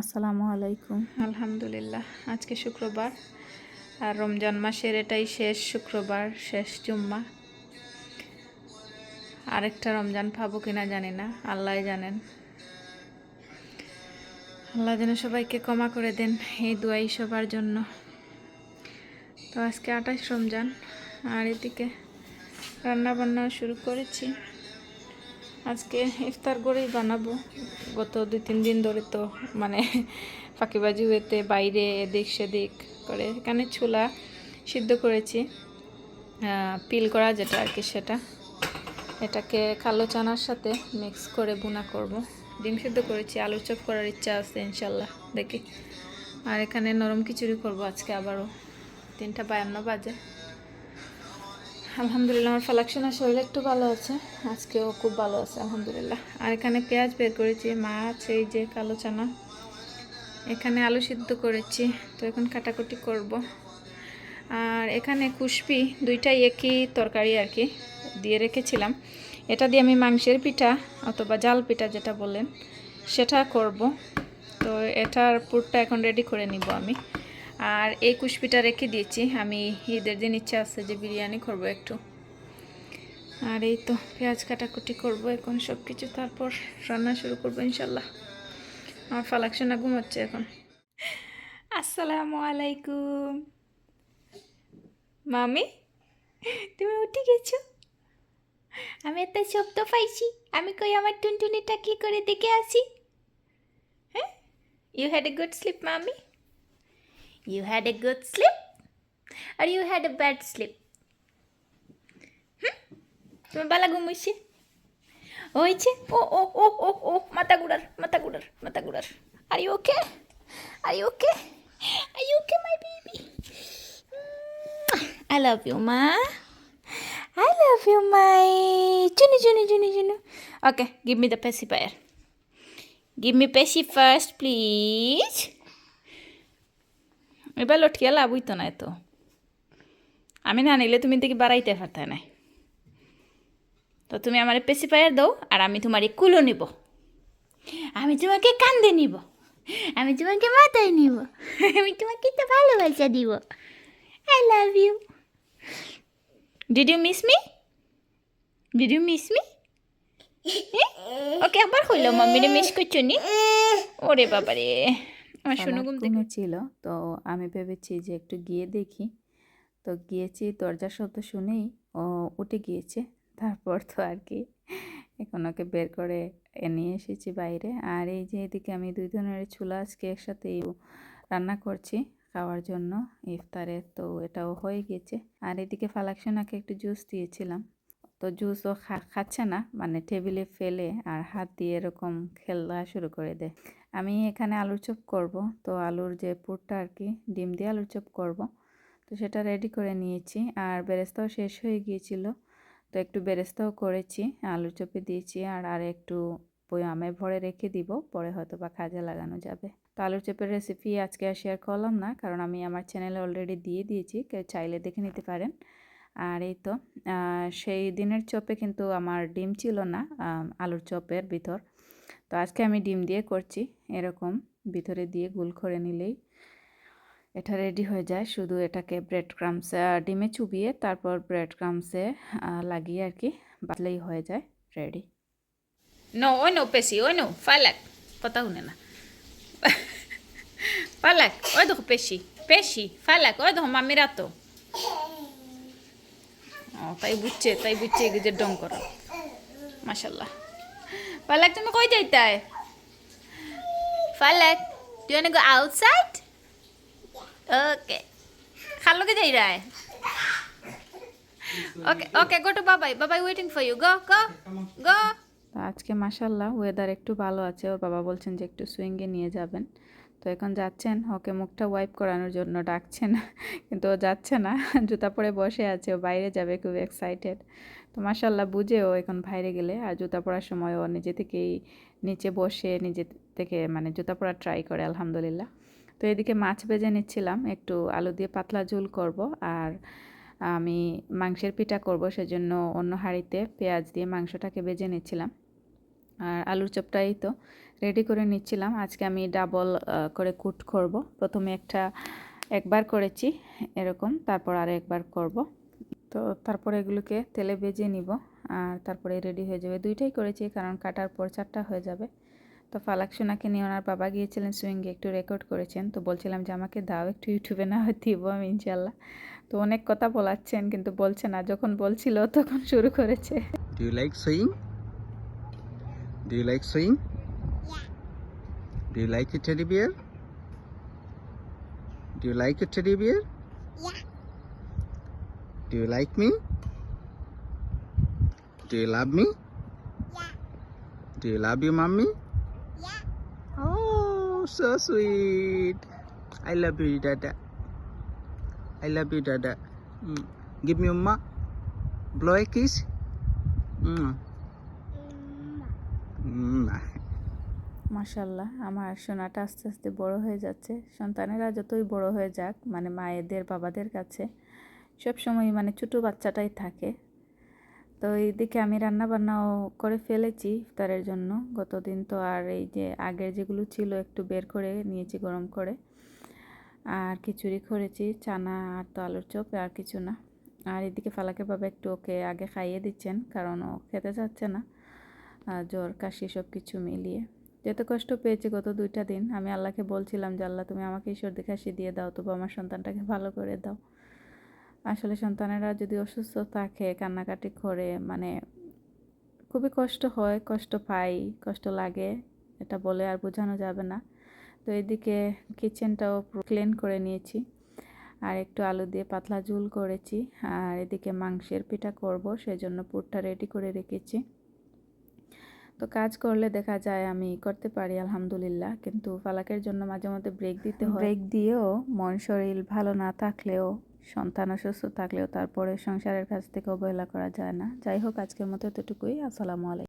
আসসালামু আলাইকুম। আলহামদুলিল্লাহ, আজকে শুক্রবার আর রমজান মাসের এটাই শেষ শুক্রবার, শেষ জুম্মা। আরেকটা রমজান পাবো কিনা জানি না আল্লাহ জানেন। আল্লাহ যেন সবাইকে ক্ষমা করে দেন এই দুয়াই সবার জন্য। তো আজকে আঠাশ রমজান, আর এদিকে রান্না বান্না শুরু করেছি। আজকে ইফতার করেই বানাবো। গত দুই, তিন দিন ধরে তো মানে ফাঁকিবাজি হয়েতে বাইরে এদিক সেদিক করে এখানে ছোলা সিদ্ধ করেছি। পিল করা যেটা আর কি সেটা। এটাকে কালো চানার সাথে মিক্স করে বুনা করব। ডিম সিদ্ধ করেছি, আলু চপ করার ইচ্ছা আছে ইনশাল্লাহ, দেখি। আর এখানে নরম খিচুড়ি করব আজকে আবারও। তিনটা বায়ান্ন বাজে। আলহামদুলিল্লাহ, আমার ফালাকশনের শরীর একটু ভালো আছে, আজকেও খুব ভালো আছে, আলহামদুলিল্লাহ। আর এখানে পেঁয়াজ বের করেছি, মাছ, এই যে কালো চানা। এখানে আলু সিদ্ধ করেছি, তো এখন কাটাকুটি করব। আর এখানে খুশপি দুইটাই একই তরকারি আর কি, দিয়ে রেখেছিলাম। এটা দিয়ে আমি মাংসের পিঠা অথবা জাল পিঠা যেটা বলেন, সেটা করব। তো এটার পুরটা এখন রেডি করে নিব আমি। আর এই কুশপিটা রেখে দিয়েছি। আমি ঈদের দিন ইচ্ছা আছে যে বিরিয়ানি করব একটু। আর এই তো পেঁয়াজ কাটাকুটি করব এখন সব কিছু তারপর রান্না শুরু করব ইনশাল্লাহ। আমার ফালাকশোনা ঘুমাচ্ছে এখন। আসসালামু আলাইকুম। মামি, তুমি উঠে গেছো? আমি একটা শব্দ পাইছি। আমি কই আমার টুনটুনিটা কি করে দেখে আসি? হ্যাঁ? You had a good sleep mummy? You had a good sleep? Or you had a bad sleep? হুম তুমি বালা ঘুমাইছে হয়েছে ও ও ও ও ও মাথা গুড়ার মাথা গুড়ার মাথা গুড়ার are you okay are you okay are you okay my baby I love you মা I love you my Chuni Chuni Chuni Chuni okay give me the pacifier give me pacifier please এবার লটকিয়া লাভ হইতো না এত আমি না নিলে তুমি দেখি বাড়াইতে পারতে না তো তুমি আমার পেশি পায়ের দাও আর আমি তোমার কুলো নিব। আমি তোমাকে কান্দে নিব। আমি তোমাকে মাথায় নিব। আমি তোমাকে তো ভালোবাসা দিব। I love you did you miss me did you miss me okay আবার হইল, মাম্মিরে মিস করছ নি? ওরে বাবারে। আমার ঘুম থেকে। ছিল? তো আমি ভেবেছি যে একটু গিয়ে দেখি। তো গিয়েছি দরজার শব্দ শুনেই ও উঠে গিয়েছে। তারপর তো আর কি এখন ওকে বের করে নিয়ে এসেছি বাইরে। আর এই যে এদিকে আমি দুই ধরনের চুলা আজকে একসাথে রান্না করছি খাওয়ার জন্য। ইফতারে তো এটাও হয়ে গেছে। আর এদিকে ফালাকসোনাকে একটু জুস দিয়েছিলাম। তো জুস ও খাচ্ছে না। মানে টেবিলে ফেলে আর হাত দিয়ে এরকম খেলা শুরু করে দেয়। আমি এখানে আলুর চপ করব। তো আলুর যে পুরটা আর কি, ডিম দিয়ে আলুর চপ করব। তো সেটা রেডি করে নিয়েছি। আর বেরেস্তাও শেষ হয়ে গিয়েছিল। তো একটু বেরেস্তাও করেছি, আলুর চপে দিয়েছি। আর আর একটু বয়ামে ভরে রেখে দিব, পরে হয়তো বা কাজে লাগানো যাবে। তো আলুর চপের রেসিপি আজকে আর শেয়ার করলাম না, কারণ আমি আমার চ্যানেলে অলরেডি দিয়ে দিয়েছি। কেউ চাইলে দেখে নিতে পারেন। আর এই তো সেই দিনের চপে কিন্তু আমার ডিম ছিল না আলুর চপের ভিতর। তো আজকে আমি ডিম দিয়ে করছি এরকম ভিতরে দিয়ে গুল করে নিলেই এটা রেডি হয়ে যায়। শুধু এটাকে ব্রেড ক্রামসে ডিমে চুবিয়ে তারপর ব্রেড ক্রামসে লাগিয়ে আর কি বাতলেই হয়ে যায় রেডি No, hoy নো পেশি ওই নো Falak. কথা শুনে না। ফালাক ওই দেখো পেশি পেশি ফালাক ওই দেখো মামিরা তো ও তাই বুঝছে তাই বুঝছে যে ডং করো। মাশাল্লাহ ফালাক তুমি কই যাইতাই? you want to go outside? Okay খালোকে যাই রায়। Okay go to babai babai waiting for you go go go তো আজকে মাসাল্লাহ ওয়েদার একটু ভালো আছে। ওর বাবা বলছেন যে একটু সুইঙ্গে নিয়ে যাবেন। তো এখন যাচ্ছেন, ওকে মুখটা ওয়াইপ করানোর জন্য ডাকছেন, কিন্তু ও যাচ্ছে না, জুতা পরে বসে আছে, ও বাইরে যাবে খুব এক্সাইটেড তো মাসাল্লাহ বুঝে ও এখন বাইরে গেলে, আর জুতা পরার সময় ও নিজে থেকেই নিচে বসে, নিজে থেকে মানে জুতা পরা ট্রাই করে, আলহামদুলিল্লাহ। তো এদিকে মাছ ভেজে নিচ্ছিলাম, একটু আলু দিয়ে পাতলা ঝোল করব, আর আমি মাংসের পিঠা করব, সেজন্য অন্য হাঁড়িতে পেঁয়াজ দিয়ে মাংসটাকে ভেজে নিচ্ছিলাম। আর আলুর চপটাই তো রেডি করে নিচ্ছিলাম। আজকে আমি ডাবল করে কুট করব। প্রথমে একটা একবার করেছি এরকম, তারপর আর একবার করব। তো তারপরে এগুলোকে তেলে ভেজে নিব। আর তারপরে রেডি হয়ে যাবে। দুইটাই করেছি, কারণ কাটার পর চারটা হয়ে যাবে। তো ফালাক সোনাকে নিয়ে ওনার বাবা গিয়েছিলেন সুইঙ্গে একটু রেকর্ড করেছেন। তো বলছিলাম যে আমাকে দাও, একটু ইউটিউবে না হয় দিব আমি ইনশাল্লাহ তো অনেক কথা বলাচ্ছেন, কিন্তু বলছে না। যখন বলছিল তখন শুরু করেছে। Like swing? Do you like swing? Do you like a teddy bear? Do you like a teddy bear? Yeah. Do you like me? Do you love me? Yeah. Do you love your mommy? Yeah. Oh, so sweet. I love you, Dada. I love you, Dada. Mm. Give me a ma. Blow a kiss. Mm. মাশাল্লাহ আমার সোনাটা আস্তে আস্তে বড় হয়ে যাচ্ছে। সন্তানেরা যতই বড় হয়ে যাক মানে মায়েদের, বাবাদের কাছে, সব সময় মানে ছোটো বাচ্চাটাই থাকে। তো এইদিকে আমি রান্না বান্নাও করে ফেলেছি ইফতারের জন্য। গতদিন তো আর এই যে আগের যেগুলো ছিল একটু বের করে নিয়েছি গরম করে। আর খিচুড়ি করেছি, চানা আর তো আলুর চপ, আর কিছু না। আর এদিকে ফালাকে বাবা একটু ওকে আগে খাইয়ে দিচ্ছেন, কারণ ও খেতে চাচ্ছে না। জ্বর, কাশি সব কিছু মিলিয়ে। যত কষ্ট পেয়েছি গত দুইটা দিন, আমি আল্লাহকে বলছিলাম যে, আল্লাহ, তুমি আমাকে সর্দি কাশি দিয়ে দাও, তবু আমার সন্তানটাকে ভালো করে দাও। আসলে সন্তানেরা যদি অসুস্থ থাকে, কান্নাকাটি করে মানে খুবই কষ্ট হয়, কষ্ট পাই, কষ্ট লাগে, এটা বলে আর বোঝানো যাবে না। তো এদিকে কিচেনটাও ক্লিন করে নিয়েছি। আর একটু আলু দিয়ে পাতলা ঝুল করেছি। আর এদিকে মাংসের পিঠা করব, সেজন্য পুরটা রেডি করে রেখেছি। তো কাজ করলে দেখা যায় আমি করতে পারি, আলহামদুলিল্লাহ। কিন্তু ফালাকের জন্য মাঝে মধ্যে ব্রেক দিতে হয়। ব্রেক দিয়েও মন শরীর ভালো না থাকলেও, সন্তান অসুস্থ থাকলেও তারপরে সংসারের কাছ থেকে অবহেলা করা যায় না। যাই হোক, আজকের মতো এতটুকুই। আসসালামু আলাইকুম।